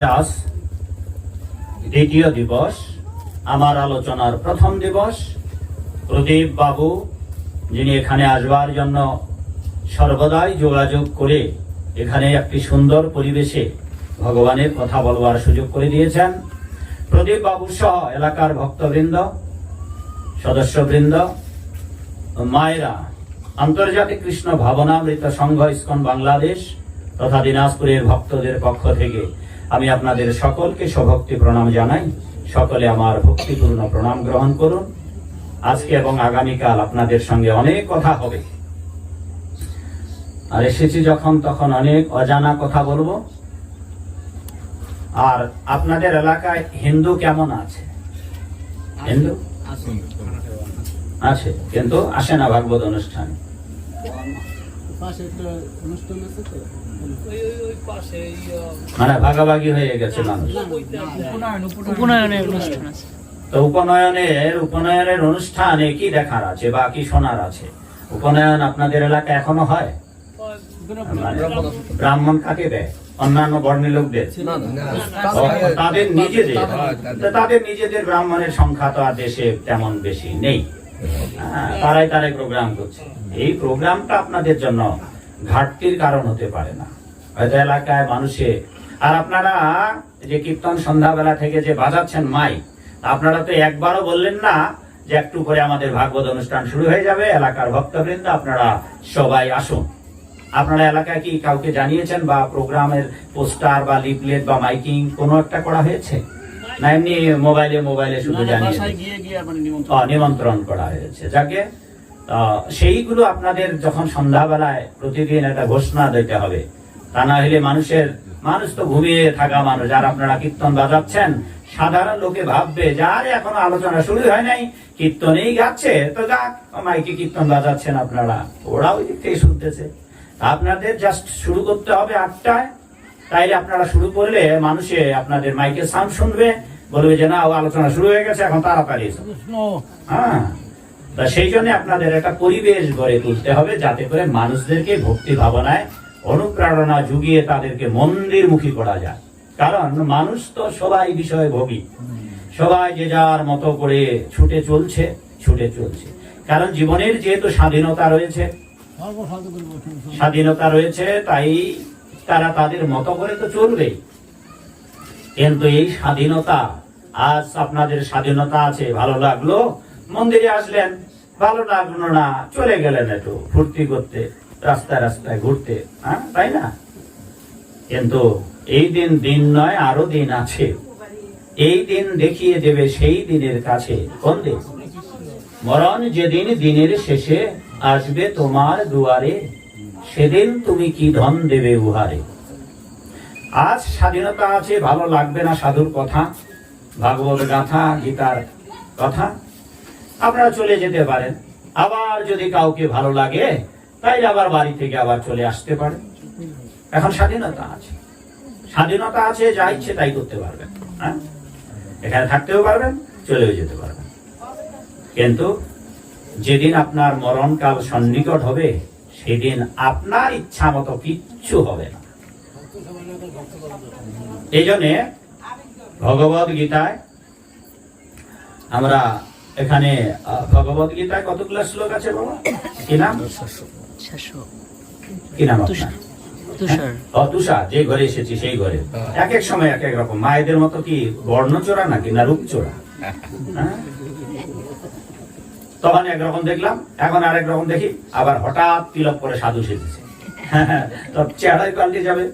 আজ দ্বিতীয় দিবস, আমার আলোচনার প্রথম দিবস। প্রদীপ বাবু, যিনি এখানে আসবার জন্য সর্বদাই যোগাযোগ করে এখানে একটি সুন্দর পরিবেশে ভগবানের কথা বলবার সুযোগ করে দিয়েছেন। প্রদীপ বাবু সহ এলাকার ভক্তবৃন্দ, সদস্যবৃন্দ, মায়েরা, আন্তর্জাতিক কৃষ্ণ ভাবনামৃত সংঘ ইস্কন বাংলাদেশ তথা দিনাজপুরের ভক্তদের পক্ষ থেকে আমি আপনাদের সকলকে সভক্তি প্রণাম জানাই। সকলে আমার ভক্তিপূর্ণ প্রণাম গ্রহণ করুন। আজকে এবং আগামীকাল আপনাদের সঙ্গে অনেক কথা হবে। আর এসেছি যখন তখন অনেক অজানা কথা বলব। আর আপনাদের এলাকায় হিন্দু কেমন আছে? হিন্দু? আছে। কিন্তু আসে না ভাগবত অনুষ্ঠানে। পাশে একটা অনুষ্ঠান আছে তো? মানে ভাগাভাগি হয়ে গেছে মানুষ। উপনয়নের অনুষ্ঠান আছে। তো উপনয়নের উপনয়নের অনুষ্ঠানে কি দেখার আছে বা কি শোনার আছে? উপনয়ন আপনাদের এলাকায় এখনও হয়? ব্রাহ্মণ কাকে দেয়? অন্যান্য বর্ণের লোকদের? তাদের নিজেদের। তাদের নিজেদের ব্রাহ্মণের সংখ্যা তো আর দেশে তেমন বেশি নেই। তারাই তারাই প্রোগ্রাম করছে। এই প্রোগ্রামটা আপনাদের জন্য ঘাটতির কারণ হতে পারে না। হয়তো এলাকায় মানুষে, আর আপনারা যে কীর্তন সন্ধ্যাবেলা থেকে যে বাজাচ্ছেন মাই, আপনারা তো একবারও বললেন না যে একটু পরে আমাদের ভাগবত অনুষ্ঠান শুরু হয়ে যাবে, এলাকার ভক্তবৃন্দ, আপনারা সবাই আসুন। আপনারা এলাকায় কি কাউকে জানিয়েছেন বা প্রোগ্রামের পোস্টার বা লিফলেট বা মাইকিং কোনো একটা করা হয়েছে? না এমনি মোবাইলে মোবাইলে শুধু জানিয়ে মানে নিমন্ত্রণ। করা হয়েছে। যাকে সেইগুলো আপনাদের যখন সন্ধ্যাবেলায় প্রতিদিন একটা ঘোষণা দিতে হবে তা না হলে মানুষের মানুষ তো ঘুমিয়ে থাকা মানুষ আর আপনারা কীর্তন বাজাচ্ছেন সাধারণ লোকে ভাববে যার এখনও আলোচনা শুরু হয় নাই কীর্তনেই গাচ্ছে তো যাক মাইকে কীর্তন বাজাচ্ছেন আপনারা। ওরা ওই দিক থেকে শুনতেছে। আপনাদের জাস্ট শুরু করতে হবে আটটায়। তাইলে আপনারা শুরু করলে মানুষে আপনাদের মাইকের সাউন্ড শুনবে বলবে যে না আলোচনা শুরু হয়ে গেছে এখন তাড়াতাড়ি। হ্যাঁ। তা সেই জন্য আপনাদের একটা পরিবেশ গড়ে তুলতে হবে যাতে করে মানুষদেরকে ভক্তি ভাবনায় অনুপ্রেরণা জুগিয়ে তাদেরকে মন্দিরমুখী করা যায়। কারণ মানুষ তো সবাই বিষয়ে ভোগী। সবাই যে যার মতো করে ছুটে চলছে ছুটে চলছে। কারণ জীবনের যেহেতু স্বাধীনতা রয়েছে স্বাধীনতা রয়েছে তাই তারা তাদের মতো করে তো চলবে। কিন্তু এই স্বাধীনতা, আজ আপনাদের স্বাধীনতা আছে, ভালো লাগল? মন্দিরে আসলেন, ভালো লাগল না, চলে গেলেন একটু ফুর্তি করতে, রাস্তায় রাস্তায় ঘুরতে হ্যাঁ তাই না? কিন্তু এই দিন দিন নয়, আরও দিন আছে। এই দিন দেখিয়ে দেবে সেই দিনের কাছে, কোন দিন? মরণ যেদিন, দিনের শেষে আসবে তোমার দুয়ারে। সেদিন তুমি কি ধন দেবে উহারে? আজ স্বাধীনতা আছে, ভালো লাগবে না সাধুর কথা, ভাগবত গাথা, গীতার কথা। আপনারা চলে যেতে পারেন। আবার যদি কাউকে ভালো লাগে তাই আবার বাড়ি থেকে আবার চলে আসতে পারেন। এখন স্বাধীনতা আছে। স্বাধীনতা আছে, যা ইচ্ছে তাই করতে পারবেন হ্যাঁ? এখানে থাকতেও পারবেন, চলেও যেতে পারবেন। কিন্তু যেদিন আপনার মরণকাল সন্নিকট হবে সেদিন আপনার ইচ্ছা মতো কিচ্ছু হবে না। এই জন্যে ভগবত গীতায় আমরা এখানে ভগবত গীতায় কতগুলো শ্লোক আছে বাবা? কি নাম? কি নাম তুষার। আপনার তুষার যে ঘরে এসেছি সেই ঘরে। এক এক সময় এক এক রকম। মায়েদের মতো কি বর্ণচোরা নাকি না রূপচোরা? হ্যাঁ? তখন একরকম দেখলাম এখন আরেক রকম দেখি আবার হঠাৎ তিলক করে সাধু সেজেছে। তো চেহারাই পাল্টে যাবে।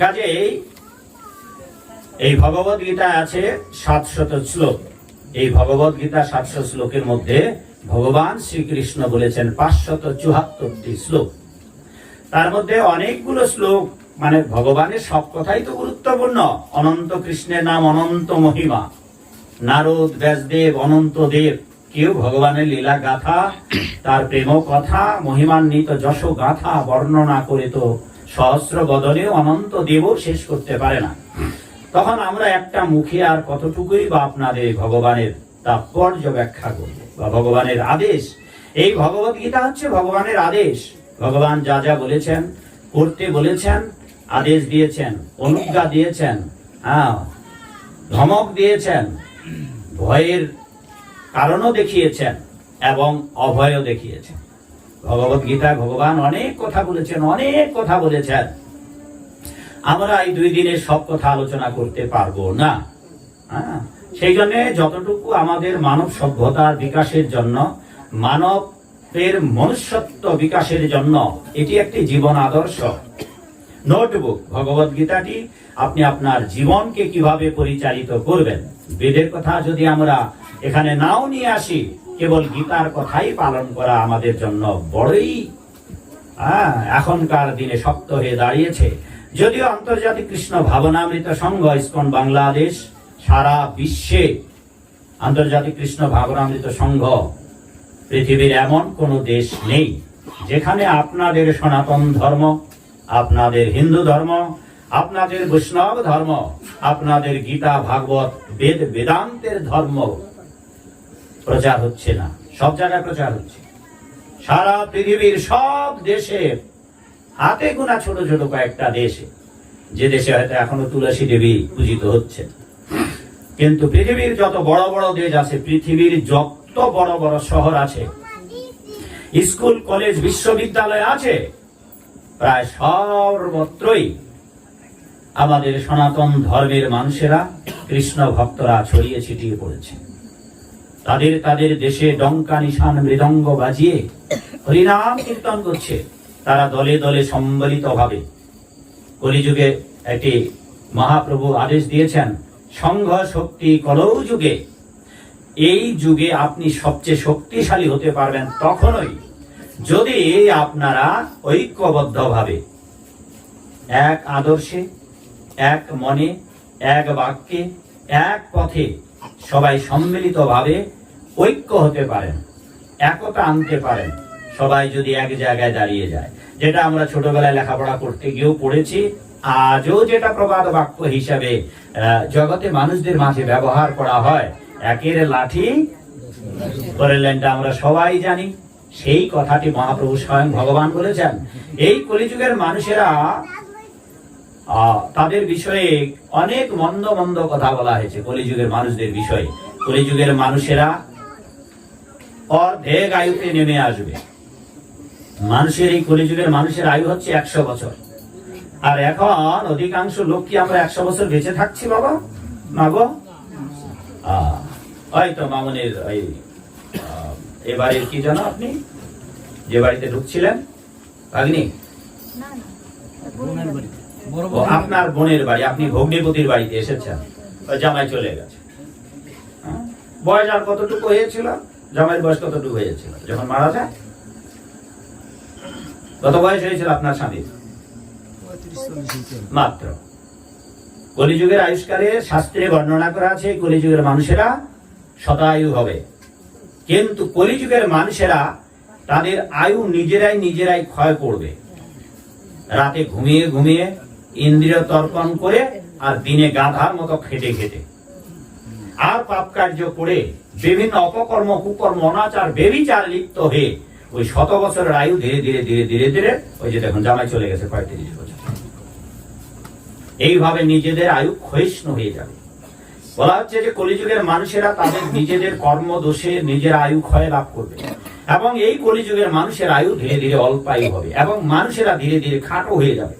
কাজেই এই ভগবত গীতা আছে সাতশত শ্লোক। এই ভগবত গীতা সাতশো শ্লোকের মধ্যে ভগবান শ্রীকৃষ্ণ বলেছেন পাঁচশত চুহাত্তরটি শ্লোক। তার মধ্যে অনেকগুলো শ্লোক মানে ভগবানের সব কথাই তো গুরুত্বপূর্ণ। অনন্ত কৃষ্ণের নাম অনন্ত মহিমা। নারদ ব্যাসদেব অনন্ত দেব। কেউ ভগবানের লীলা গাথা, তার প্রেম কথা, মহিমান্বিত যশ গাথা, বর্ণনা করে তো সহস্র বদনেও অনন্ত দেবও শেষ করতে পারে না। তখন আমরা একটা মুখে আর কতটুকুই বা আপনাদের ভগবানের তাৎপর্য ব্যাখ্যা করব বা ভগবানের আদেশ। এই ভগবত গীতা হচ্ছে ভগবানের আদেশ। ভগবান যা যা বলেছেন, করতে বলেছেন, আদেশ দিয়েছেন, অনুজ্ঞা দিয়েছেন হ্যাঁ ধমক দিয়েছেন, ভয়ের কারণও দেখিয়েছেন এবং অভয়ও দেখিয়েছেন। ভগবত গীতায় ভগবান অনেক কথা বলেছেন অনেক কথা বলেছেন। আমরা এই দুই দিনে সব কথা আলোচনা করতে পারব না। হ্যাঁ, সেই জন্য যতটুকু আমাদের মানব সভ্যতার বিকাশের জন্য মানবের মনুষ্যত্ব বিকাশের জন্য এটি একটি জীবন আদর্শ। নোটবুক ভগবত গীতাটি আপনি আপনার জীবনকে কীভাবে পরিচালিত করবেন? বেদের কথা যদি আমরা এখানে নাও নিয়ে আসি। কেবল গীতার কথাই পালন করা আমাদের জন্য বড়ই হ্যাঁ, এখনকার দিনে শক্ত হয়ে দাঁড়িয়েছে। যদিও আন্তর্জাতিক কৃষ্ণ ভাবনামৃত সংঘ ইস্কন বাংলাদেশ সারা বিশ্বে আন্তর্জাতিক কৃষ্ণ ভাবনামৃত সংঘ পৃথিবীর এমন কোন দেশ নেই যেখানে আপনাদের সনাতন ধর্ম আপনাদের হিন্দু ধর্ম আপনাদের বৈষ্ণব ধর্ম আপনাদের গীতা ভাগবত বেদ বেদান্তের ধর্ম প্রচার হচ্ছে না, সব জায়গায় প্রচার হচ্ছে। সারা পৃথিবীর সব দেশে হাতে গোনা ছোট ছোট কয়েকটা দেশে, যে দেশে হয়তো এখনও তুলসী দেবী পূজিত হচ্ছে। কিন্তু পৃথিবীর যত বড় বড় দেশ আছে, পৃথিবীর যত বড় বড় শহর আছে, স্কুল, কলেজ, বিশ্ববিদ্যালয় আছে, প্রায় সর্বত্রই আমাদের সনাতন ধর্মের মানুষেরা কৃষ্ণ ভক্তরা ছড়িয়ে ছিটিয়ে পড়েছে তাদের তাদের দেশে ডঙ্কা নিশান মৃদঙ্গ বাজিয়ে হরিনাম কীর্তন করছে। তারা দলে দলে সম্বলিত ভাবে। কলিযুগে একটি মহাপ্রভু আদেশ দিয়েছেন, সংঘ শক্তি কলৌ যুগে। এই যুগে আপনি সবচেয়ে শক্তিশালী হতে পারবেন তখনই, যদি আপনারা ঐক্যবদ্ধ ভাবে এক আদর্শে, এক মনে, এক বাক্যে, এক পথে সবাই সম্মিলিত ভাবে ঐক্য হতে পারেন, একতা আনতে পারেন, সবাই যদি এক জায়গায় দাঁড়িয়ে যায়। যেটা আমরা ছোটবেলায় লেখাপড়া করতে গিয়েও পড়েছি, আজও যেটা প্রবাদ বাক্য হিসাবে জগতে মানুষদের মাঝে ব্যবহার করা হয়, একের লাঠি করেলেনটা আমরা সবাই জানি, সেই কথাটি মহাপ্রভু স্বয়ং ভগবান বলেছেন। এই কলিযুগের মানুষেরা তাদের বিষয়ে অনেক মন্দ মন্দ কথা বলা হয়েছে কলিযুগের মানুষদের বিষয়ে। কলিযুগের মানুষেরা অর্ধেক আয়ুতে নেমে আসবে। মানুষের এই কলিযুগের মানুষের আয়ু হচ্ছে একশো বছর। আর এখন অধিকাংশ লোক কি আমরা একশো বছর বেঁচে থাকছি বাবা। না গো হয়তো মামনের ওই আহ, এ বাড়ির কি জানো আপনি? যে বাড়িতে ঢুকছিলেন? ভাগ্নি? বোনের বাড়ি। বড় ও আপনার বোনের বাড়ি আপনি ভগ্নিপতির বাড়িতে এসেছেন। ওই জামাই চলে গেছে? বয়স আর কতটুকু হয়েছিল? জামাইয়ের বয়স কতটুকু হয়েছিল? যখন মারা যায়? কত বয়স হয়েছিল আপনার স্বামীর। মাত্র। কলিযুগের আয়ুষ্কারে শাস্ত্রে বর্ণনা করা আছে, কলিযুগের মানুষেরা শতায়ু হবে। কিন্তু কলিযুগের মানুষেরা তাদের আয়ু নিজেরাই নিজেরাই ক্ষয় করবে। রাতে ঘুমিয়ে ঘুমিয়ে ইন্দ্রিয় তর্পণ করে আর দিনে গাধার মতো খেটে খেটে। আর পাপ কার্য করে বিভিন্ন অপকর্ম, কুকর্ম, অনাচার, বেবিচার লিপ্ত হয়ে ওই শত বছরের আয়ু ধীরে ধীরে ধীরে ধীরে ধীরে ওই যে দেখুন জামাই চলে গেছে পঁয়ত্রিশ বছর। এইভাবে নিজেদের আয়ু ক্ষয়িষ্ণু হয়ে যাবে। বলা হচ্ছে যে কলিযুগের মানুষেরা তাদের নিজেদের কর্ম দোষে নিজের আয়ু ক্ষয় লাভ করবে এবং এই কলিযুগের মানুষের আয়ু ধীরে ধীরে অল্পায়ু হবে এবং মানুষেরা ধীরে ধীরে খাটো হয়ে যাবে,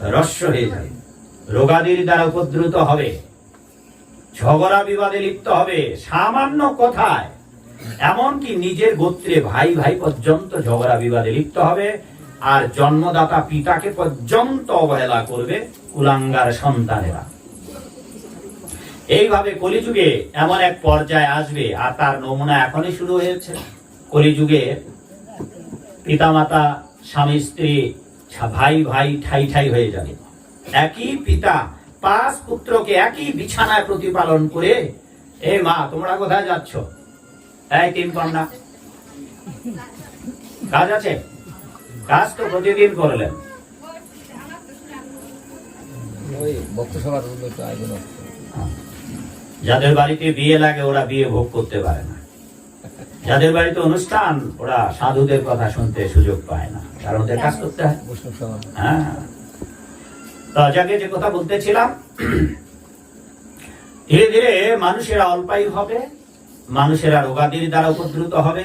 রস্য হয়ে যাবে, রোগাদির দ্বারা উপদ্রুত হবে। ঝগড়া বিবাদে লিপ্ত হবে, সামান্য কথায়। এমনকি নিজের গোত্রে ভাই ভাই পর্যন্ত ঝগড়া বিবাদে লিপ্ত হবে, আর জন্মদাতা পিতাকে পর্যন্ত অবহেলা করবে কুলাঙ্গার সন্তানেরা। এইভাবে কলিযুগে এমন এক পর্যায়ে আসবে, আর তার নমুনা এখনই শুরু হয়েছে। কলিযুগে পিতামাতা, স্বামী, স্ত্রী, ভাই ভাই ঠাই ঠাই হয়ে যাবে। একই পিতা পাঁচ পুত্রকে একই বিছানায় প্রতিপালন করে। এ মা তোমরা কোথায় যাচ্ছ? এই তিন কন্যা। কাজ আছে? কাজ তো প্রতিদিন করলেন। যাদের বাড়িতে বিয়ে লাগে ওরা বিয়ে ভোগ করতে পারে না। যাদের বাড়িতে অনুষ্ঠান ওরা সাধুদের কথা শুনতে সুযোগ পায় না। কারণ ওদের কাজ করতে হয়। হ্যাঁ। যাকে যে কথা বলতেছিলাম, ধীরে ধীরে মানুষেরা অল্পায়ু হবে, মানুষেরা রোগাদির দ্বারা উপদ্রুত হবে,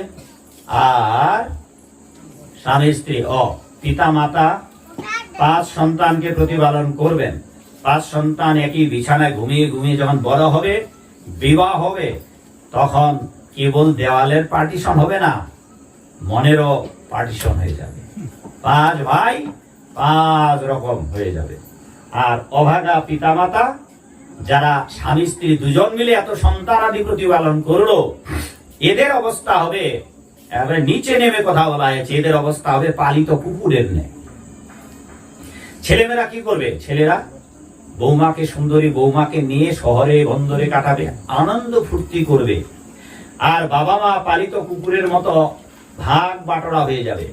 আর স্বামী স্ত্রী অ পিতা মাতা পাঁচ সন্তানকে প্রতিপালন করবেন। পাঁচ সন্তান একই বিছানায় ঘুমিয়ে ঘুমিয়ে যখন বড় হবে, বিবাহ হবে, তখন কেবল দেওয়ালের পার্টিশন হবে না, মনেরও পার্টিশন হয়ে যাবে। পাঁচ ভাই পাঁচ রকম হয়ে যাবে। আর অভাগা পিতামাতা, যারা স্বামী স্ত্রী দুজন মিলে এত সন্তান আদি প্রতিপালন করল, এদের অবস্থা হবে এবারে নিচে নেমে কথা বলা হয়েছে, এদের অবস্থা হবে পালিত কুকুরের ন্যায়। ছেলেমেয়েরা কি করবে? ছেলেরা বৌমাকে, সুন্দরী বৌমাকে নিয়ে শহরে, বন্দরে কাটাবে, আনন্দ ফুর্তি করবে। আর বাবা মা পালিত কুকুরের মতো ভাগ বাটরা হয়ে যাবে।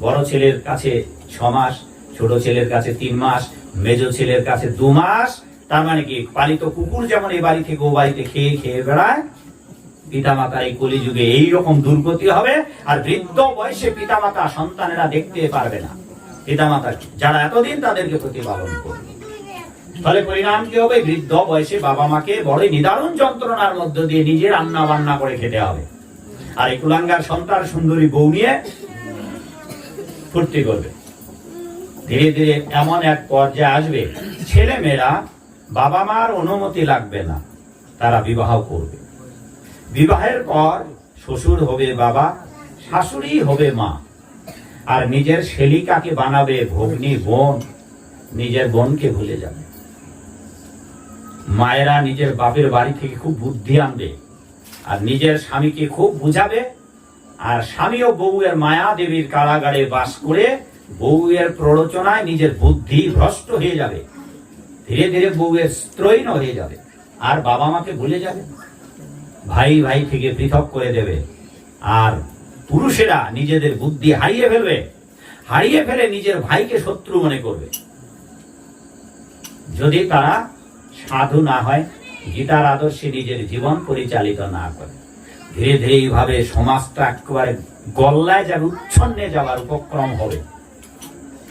বড় ছেলের কাছে ছ মাস ছোট ছেলের কাছে তিন মাস, মেজ ছেলের কাছে দু মাস, তার মানে কি, পালিত কুকুর যেমন এই বাড়ি থেকে ও বাড়িতে খেয়ে খেয়ে বেড়ায় পিতামাতা এই কলিযুগে এইরকম দুর্গতি হবে, আর বৃদ্ধ বয়সে পিতামাতা সন্তানেরা দেখতে পারবে না। পিতামাতা যারা এতদিন তাদেরকে প্রতিপালন করবে। ফলে পরিণাম কি হবে? বৃদ্ধ বয়সে বাবা মাকে বড় নিদারুণ যন্ত্রণার মধ্য দিয়ে নিজে রান্না বান্না করে খেতে হবে। আর এই কুলাঙ্গার সন্তান সুন্দরী বউ নিয়ে ফুর্তি করবে। ধীরে ধীরে এমন এক পর্যায়ে আসবে ছেলে মেয়েরা বাবা মার অনুমতি লাগবে না, তারা বিবাহ করবে। বিবাহের পর শ্বশুর হবে বাবা শাশুড়ি হবে মা। আর নিজের শেলিকাকে বানাবে ভগ্নী বোন, নিজের বোনকে ভুলে যাবে। মায়েরা নিজের বাপের বাড়ি থেকে খুব বুদ্ধি আনবে, আর নিজের স্বামীকে খুব বুঝাবে, আর স্বামী ও বউয়ের মায়া দেবীর কারাগারে বাস করে বউয়ের প্ররোচনায় নিজের বুদ্ধি ভ্রষ্ট হয়ে যাবে। ধীরে ধীরে বউয়ের স্ত্রৈন হয়ে যাবে। আর বাবা মাকে ভুলে যাবে। ভাই ভাই থেকে পৃথক করে দেবে। আর পুরুষেরা নিজেদের বুদ্ধি হারিয়ে ফেলবে। হারিয়ে ফেলে নিজের ভাইকে শত্রু মনে করবে। যদি তারা সাধু না হয়, গীতার আদর্শে নিজের জীবন পরিচালিত না করে। ধীরে ধীরে এইভাবে সমাজটা একেবারে গল্লায় যাবে, উচ্ছন্নে যাওয়ার উপক্রম হবে।